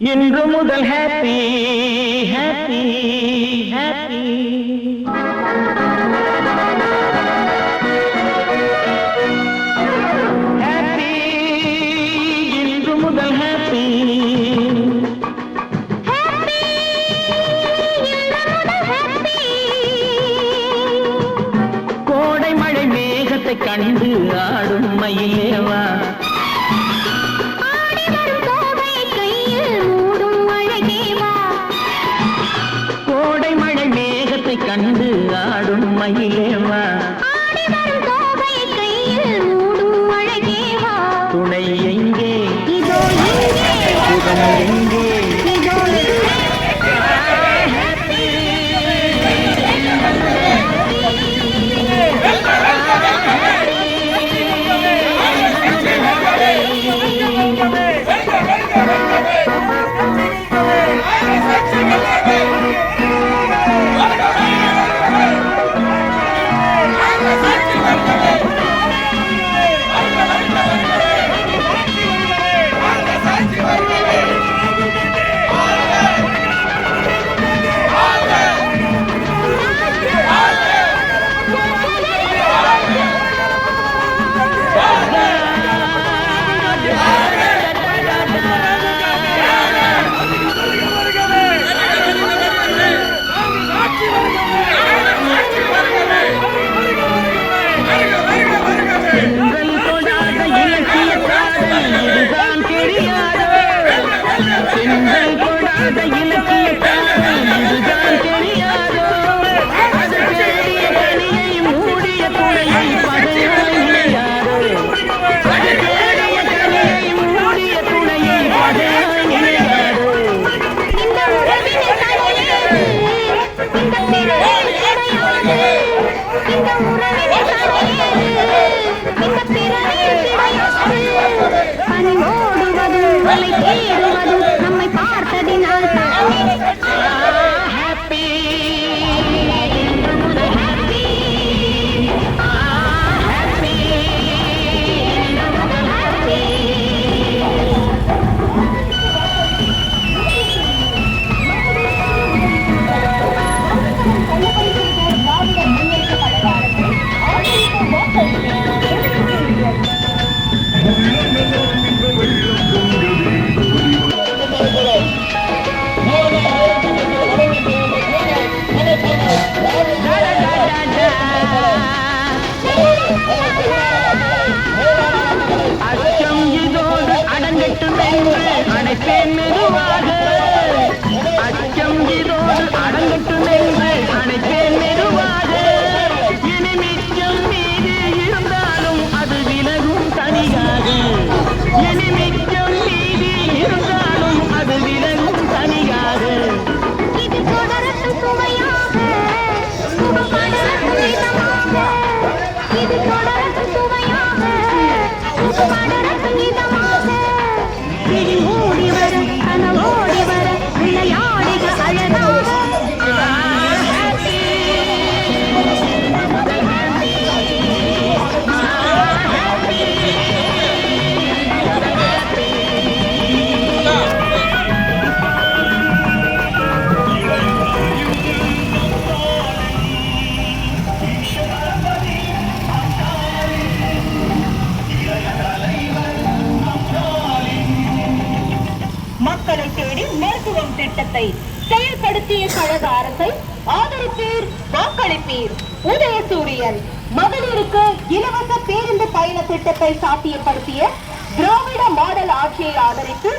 இன்று முதல் happy happy happy happy இன்று முதல் ஹாப்பி கோடை மழை மேகத்தை கண்டு ஆடும் மயிலேவா மயிலேவா? துணை எங்கே? புதம் எங்கே? திட்டத்தை செயல்படுத்திய கழக அரசை ஆதரிப்பீர் வாக்களிப்பீர் உதயசூரியன் மகளிருக்கு இலவச பேருந்து பயண திட்டத்தை சாத்தியப்படுத்திய திராவிட மாடல் ஆட்சியை ஆதரித்து